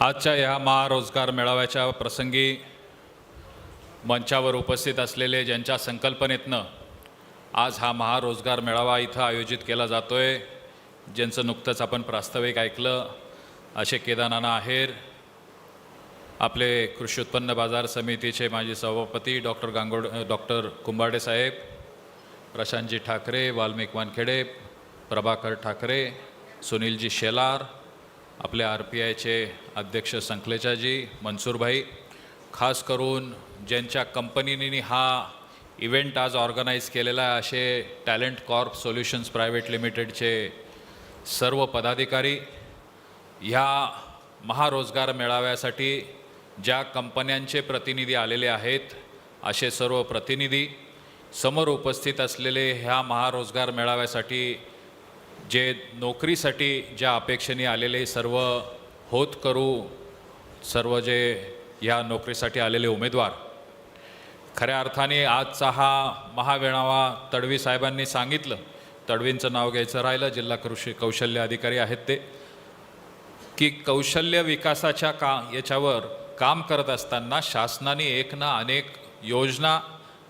आजच्या या महारोजगार मेळाव्याच्या प्रसंगी मंचावर उपस्थित असलेले ज्यांच्या संकल्पनेतनं आज हा महारोजगार मेळावा इथं आयोजित केला जातो आहे ज्यांचं नुकतंच आपण प्रास्ताविक ऐकलं असे केदारनाना आहेर आपले कृषी उत्पन्न बाजार समितीचे माजी सभापती डॉक्टर गांगोड डॉक्टर कुंभाडे साहेब प्रशांतजी ठाकरे वाल्मिक वानखेडे प्रभाकर ठाकरे सुनीलजी शेलार आपले आर पी आयचे अध्यक्ष संकलेचाजी मनसूरभाई खास करून ज्यांच्या कंपनीने हा इव्हेंट आज ऑर्गनाईज केलेला आहे असे टॅलेंट कॉर्प सोल्युशन्स प्रायव्हेट लिमिटेडचे सर्व पदाधिकारी ह्या महारोजगार मेळाव्यासाठी ज्या कंपन्यांचे प्रतिनिधी आलेले आहेत असे सर्व प्रतिनिधी समोर उपस्थित असलेले ह्या महारोजगार मेळाव्यासाठी जे नोकरीसाठी ज्या अपेक्षेने आलेले सर्व होत करू सर्व जे या नोकरीसाठी आलेले उमेदवार खऱ्या अर्थाने आजचा हा महामेळावा तडवी साहेबांनी सांगितलं. तडवींचं नाव घ्यायचं राहिलं जिल्हा कृषी कौशल्य अधिकारी आहेत ते. की कौशल्य विकासाच्या का याच्यावर काम करत असताना शासनाने एक ना अनेक योजना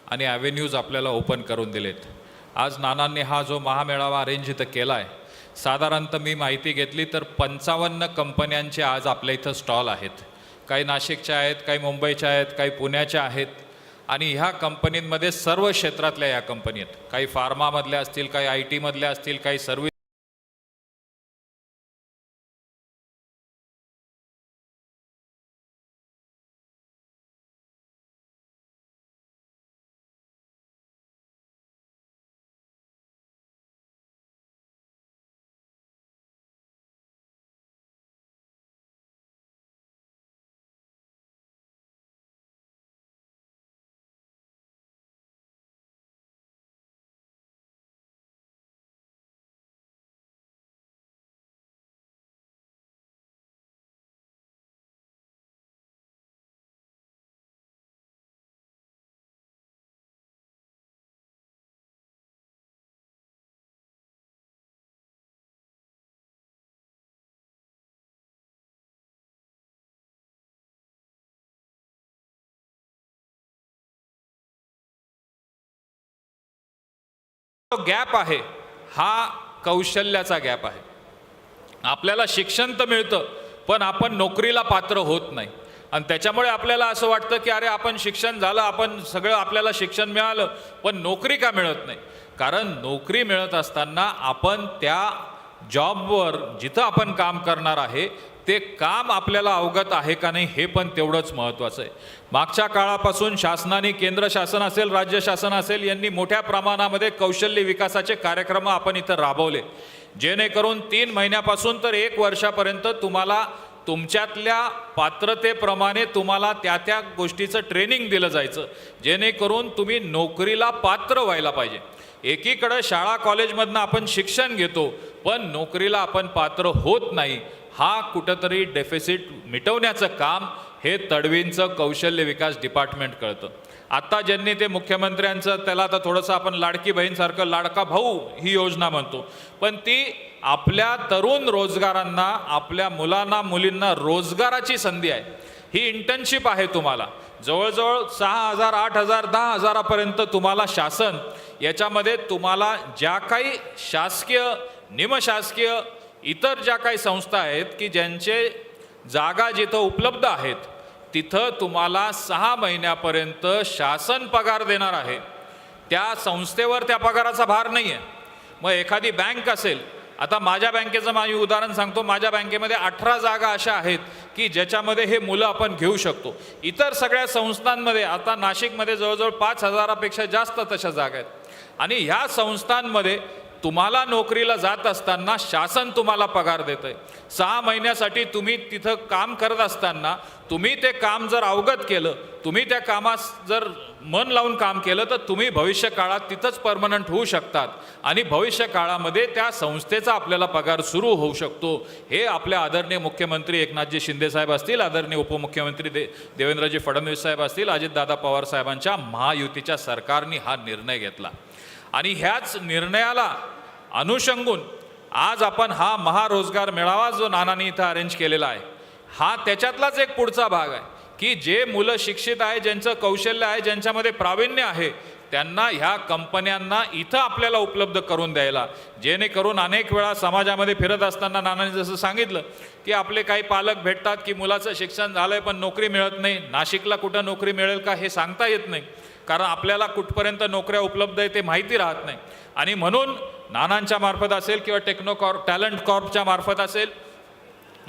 आणि ॲव्हेन्यूज आपल्याला ओपन करून दिलेत. आज नानांनी हा जो महामेळावा अरेंज इथं केला आहे साधारणतः मी माहिती घेतली तर पंचावन्न कंपन्यांचे आज आपल्या इथं स्टॉल आहेत. काही नाशिकच्या आहेत काही मुंबईच्या आहेत काही पुण्याच्या आहेत. आणि ह्या कंपनींमध्ये सर्व क्षेत्रातल्या या कंपनी आहेत. काही फार्मामधल्या असतील काही आय टीमधल्या असतील काही सर्व्हिस गॅप आहे हा कौशल्याचा गॅप आहे. आपल्याला शिक्षण तर मिळतं पण आपण नोकरीला पात्र होत नाही. आणि त्याच्यामुळे आपल्याला असं वाटतं की अरे आपण शिक्षण झालं आपण सगळं आपल्याला शिक्षण मिळालं पण नोकरी का मिळत नाही? कारण नोकरी मिळत असताना आपण त्या जॉबवर जिथं आपण काम करणार आहे ते काम आपल्याला अवगत आहे का नाही हे पण तेवढंच महत्त्वाचं आहे. मागच्या काळापासून शासनाने केंद्र शासन असेल राज्य शासन असेल यांनी मोठ्या प्रमाणामध्ये कौशल्य विकासाचे कार्यक्रम आपण इथं राबवले. जेणेकरून तीन महिन्यापासून तर एक वर्षापर्यंत तुम्हाला तुमच्यातल्या पात्रतेप्रमाणे तुम्हाला त्या त्या गोष्टीचं ट्रेनिंग दिलं जायचं. जेणेकरून तुम्ही नोकरीला पात्र व्हायला पाहिजे. एकीकडं शाळा कॉलेजमधनं आपण शिक्षण घेतो पण नोकरीला आपण पात्र होत नाही. हा कुठंतरी डेफिसिट मिटवण्याचं काम हे तडवींचं कौशल्य विकास डिपार्टमेंट कळतं. आत्ता ज्यांनी ते मुख्यमंत्र्यांचं त्याला आता थोडंसं आपण लाडकी बहीणसारखं लाडका भाऊ ही योजना म्हणतो. पण ती आपल्या तरुण रोजगारांना आपल्या मुलांना मुलींना रोजगाराची संधी आहे. ही इंटर्नशिप आहे तुम्हाला. जवळजवळ सहा हजार आठ हजार दहा हजारापर्यंत तुम्हाला शासन याच्यामध्ये तुम्हाला ज्या काही शासकीय निमशासकीय इतर ज्या काही संस्था आहेत की ज्यांचे जागा जिथं उपलब्ध आहेत तिथं तुम्हाला सहा महिन्यापर्यंत शासन पगार देणार आहे. त्या संस्थेवर त्या पगाराचा भार नाही आहे मग एखादी बँक असेल आता माझ्या बँकेचं मी उदाहरण सांगतो माझ्या बँकेमध्ये अठरा जागा अशा आहेत की ज्याच्यामध्ये हे मुलं आपण घेऊ शकतो. इतर सगळ्या संस्थांमध्ये आता नाशिकमध्ये जवळजवळ पाच हजारापेक्षा जास्त तशा जागा आहेत. आणि ह्या संस्थांमध्ये तुम्हाला नोकरीला जात असताना शासन तुम्हाला पगार देतं आहे सहा महिन्यासाठी तुम्ही तिथं काम करत असताना तुम्ही ते काम जर अवगत केलं तुम्ही त्या कामास जर मन लावून काम केलं तर तुम्ही भविष्य काळात तिथंच परमनंट होऊ शकतात. आणि भविष्य काळामध्ये त्या संस्थेचा आपल्याला पगार सुरू होऊ शकतो. हे आपल्या आदरणीय मुख्यमंत्री एकनाथजी शिंदेसाहेब असतील आदरणीय उपमुख्यमंत्री दे देवेंद्रजी फडणवीस साहेब असतील अजितदादा पवार साहेबांच्या महायुतीच्या सरकारने हा निर्णय घेतला. आणि ह्याच निर्णयाला अनुषंगून आज आपण हा महारोजगार मेळावा जो नानांनी इथं अरेंज केलेला आहे हा त्याच्यातलाच एक पुढचा भाग आहे की जे मुलं शिक्षित आहे ज्यांचं कौशल्य आहे ज्यांच्यामध्ये प्रावीण्य आहे त्यांना ह्या कंपन्यांना इथं आपल्याला उपलब्ध करून द्यायला. जेणेकरून अनेक वेळा समाजामध्ये फिरत असताना नानांनी जसं सांगितलं की आपले काही पालक भेटतात की मुलाचं शिक्षण झालं आहे पण नोकरी मिळत नाही नाशिकला कुठं नोकरी मिळेल का हे सांगता येत नाही. कारण आपल्याला कुठपर्यंत नोकऱ्या उपलब्ध आहे ते माहिती राहत नाही. आणि म्हणून नानांच्या मार्फत असेल किंवा टेक्नो कॉर्प टॅलेंट कॉर्पच्या मार्फत असेल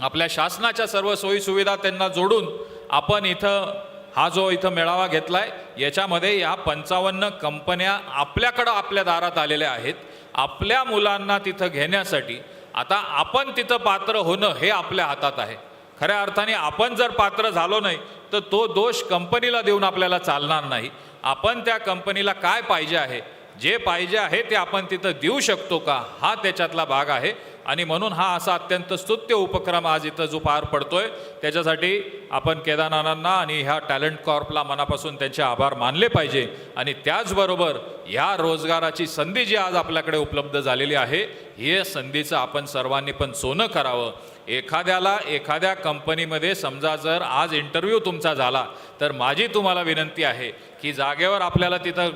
आपल्या शासनाच्या सर्व सोयीसुविधा त्यांना जोडून आपण इथं हा जो इथं मेळावा घेतला आहे याच्यामध्ये या पंचावन्न कंपन्या आपल्याकडं आपल्या दारात आलेल्या आहेत. आपल्या मुलांना तिथं घेण्यासाठी आता आपण तिथं पात्र होणं हे आपल्या हातात आहे. खऱ्या अर्थाने आपण जर पात्र झालो नाही तर तो दोष कंपनीला देऊन आपल्याला चालणार नाही. आपण त्या कंपनीला काय पाहिजे आहे? जे पाहिजे आहे ते आपण तिथं देऊ शकतो का? हा त्याच्यातला भाग आहे. आणि म्हणून हा असा अत्यंत स्तुत्य उपक्रम आज इथं जो पार पडतोय. त्याच्यासाठी आपण केदारनाथांना आणि ह्या टॅलेंट कॉर्पला मनापासून त्यांचे आभार मानले पाहिजे. आणि त्याचबरोबर ह्या रोजगाराची संधी जी आज आपल्याकडे उपलब्ध झालेली आहे हे संधीचं आपण सर्वांनी पण सोनं करावं. एखाद्याला एखाद्या कंपनीमध्ये समजा जर आज इंटरव्ह्यू तुमचा झाला तर माझी तुम्हाला विनंती आहे की जागेवर आपल्याला तिथं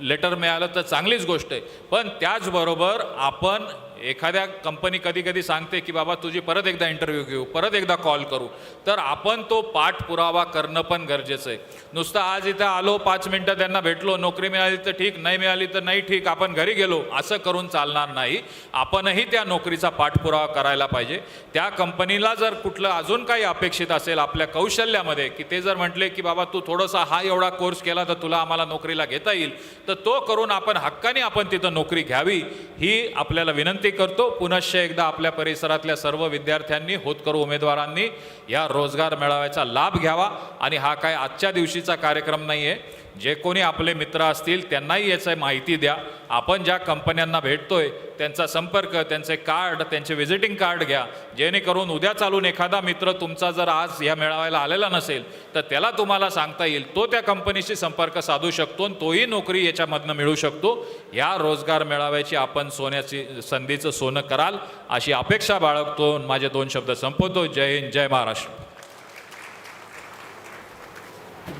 लेटर मिळालं तर चांगलीच गोष्ट आहे. पण त्याचबरोबर आपण एखाद्या कंपनी कधी कधी सांगते की बाबा तुझी परत एकदा इंटरव्ह्यू घेऊ परत एकदा कॉल करू. तर आपण तो पाठपुरावा करणं पण गरजेचं आहे. नुसतं आज इथं आलो पाच मिनटं त्यांना भेटलो नोकरी मिळाली तर ठीक नाही मिळाली तर नाही ठीक आपण घरी गेलो असं करून चालणार नाही. आपणही त्या नोकरीचा पाठपुरावा करायला पाहिजे. त्या कंपनीला जर कुठलं अजून काही अपेक्षित असेल आपल्या कौशल्यामध्ये की ते जर म्हटले की बाबा तू थोडासा हा एवढा कोर्स केला तर तुला आम्हाला नोकरीला घेता येईल. तर तो करून आपण हक्काने आपण तिथं नोकरी घ्यावी ही आपल्याला विनंती विनंती करतो. पुनश्च एकदा आपल्या परिसरातल्या सर्व विद्यार्थ्यांनी होतकरू उमेदवारांनी या रोजगार मेळाव्याचा लाभ घ्यावा. आणि हा काय आजच्या दिवशीचा कार्यक्रम नाही आहे जे कोणी आपले मित्र असतील त्यांनाही याचं माहिती द्या. आपण ज्या कंपन्यांना भेटतोय त्यांचा संपर्क त्यांचे कार्ड त्यांचे व्हिजिटिंग कार्ड घ्या. जेणेकरून उद्या चालून एखादा मित्र तुमचा जर आज या मेळाव्याला आलेला नसेल तर त्याला तुम्हाला सांगता येईल तो त्या कंपनीशी संपर्क साधू शकतो आणि तोही नोकरी याच्यामधनं मिळू शकतो. या रोजगार मेळाव्याची आपण सोन्याची संधीचं सोनं कराल अशी अपेक्षा बाळगतो माझे दोन शब्द संपवतो. जय हिंद जय महाराष्ट्र.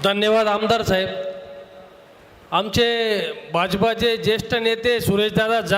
धन्यवाद आमदार साहेब. आमचे भाजपाचे ज्येष्ठ नेते सुरेशदादा जा